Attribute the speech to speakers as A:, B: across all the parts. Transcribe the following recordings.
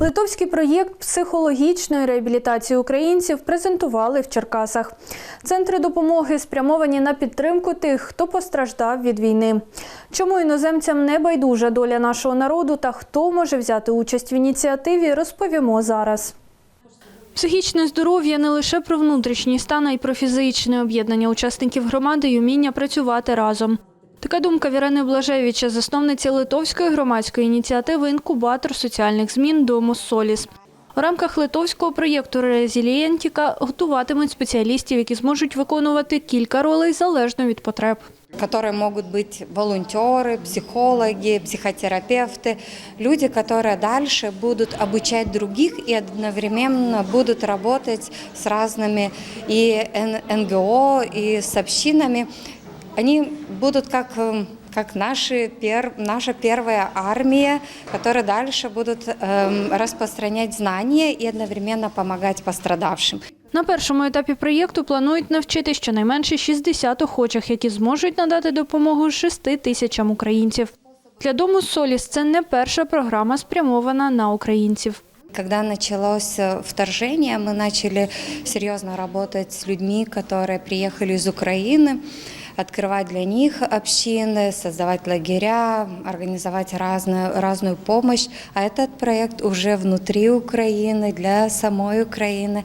A: Литовський проєкт психологічної реабілітації українців презентували в Черкасах. Центри допомоги спрямовані на підтримку тих, хто постраждав від війни. Чому іноземцям не байдужа доля нашого народу та хто може взяти участь в ініціативі, розповімо зараз. Психічне здоров'я не лише про внутрішній стан, а й про фізичне об'єднання учасників громади й уміння працювати разом. Така думка Вірени Блажевича, засновниці литовської громадської ініціативи Інкубатор соціальних змін Домус Соліс. У рамках литовського проєкту Резілієнтіка готуватимуть спеціалістів, які зможуть виконувати кілька ролей залежно від потреб.
B: которые могут быть волонтеры, психологи, психотерапевты, люди, которые дальше будут обучать других и одновременно будут работать с разными и Н- НГО, и с общинами. Они будут как, э, как наши пер, наша первая армия, которая дальше будут эм, распространять знания и одновременно помогать пострадавшим.
A: На першому етапі проєкту планують навчити щонайменше 60 охочих, які зможуть надати допомогу 6 тисячам українців. Для дому Соліс це не перша програма, спрямована на українців.
B: Когда началось э, вторжение, мы начали серьезно работать с людьми, которые приехали из Украины, открывать для них общины, создавать лагеря, организовать разную, разную помощь. А этот проект уже внутри Украины, для самой Украины.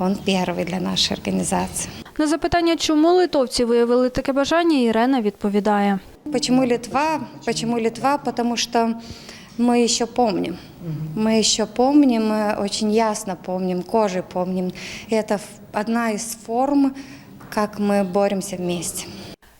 B: Он первый для нашей организации.
A: На запитання, чому литовці виявили таке бажання, Ірена відповідає.
B: Почему Литва? Почему Литва? Потому что мы еще помним. Мы еще помним, мы очень ясно помним, кожей помним. И это ф- одна из форм, как мы боремся вместе.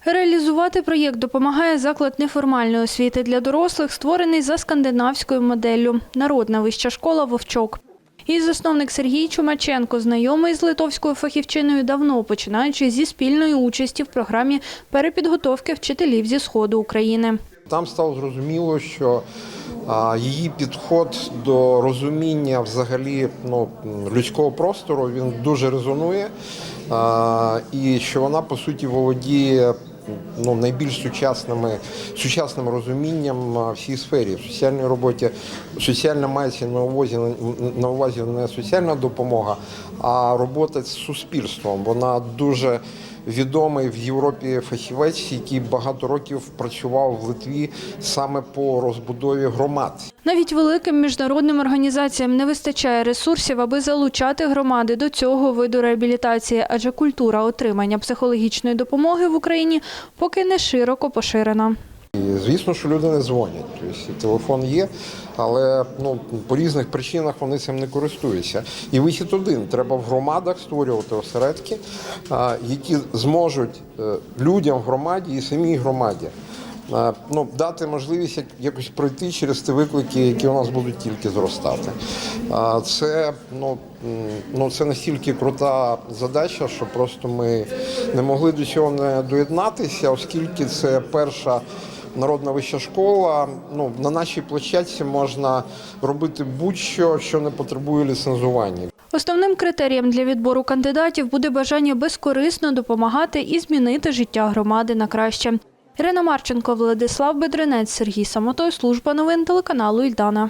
A: Реалізувати проєкт допомагає заклад неформальної освіти для дорослих, створений за скандинавською моделлю Народна вища школа Вовчок. Її засновник Сергій Чумаченко знайомий з литовською фахівчиною давно, починаючи зі спільної участі в програмі перепідготовки вчителів зі сходу України.
C: Там стало зрозуміло, що її підход до розуміння взагалі ну, людського простору він дуже резонує, і що вона по суті володіє ну, найбільш сучасними сучасним розумінням всій сфері. В соціальній роботі соціальна мається на увазі на увазі не соціальна допомога, а робота з суспільством. Вона дуже відомий в Європі фахівець, який багато років працював в Литві саме по розбудові громад.
A: Навіть великим міжнародним організаціям не вистачає ресурсів, аби залучати громади до цього виду реабілітації, адже культура отримання психологічної допомоги в Україні поки не широко поширена.
C: І звісно, що люди не дзвонять. Тобто телефон є, але ну по різних причинах вони цим не користуються. І вихід один: треба в громадах створювати осередки, які зможуть е, людям в громаді і самій громаді. е, Ну, дати можливість якось пройти через ті виклики, які у нас будуть тільки зростати. Це ну, ну це настільки крута задача, що просто ми не могли до цього не доєднатися, оскільки це перша народна вища школа. Ну на нашій площадці можна робити будь-що, що не потребує ліцензування.
A: Основним критерієм для відбору кандидатів буде бажання безкорисно допомагати і змінити життя громади на краще. Ірина Марченко, Владислав Бедренець, Сергій Самотой, служба новин телеканалу Ільдана.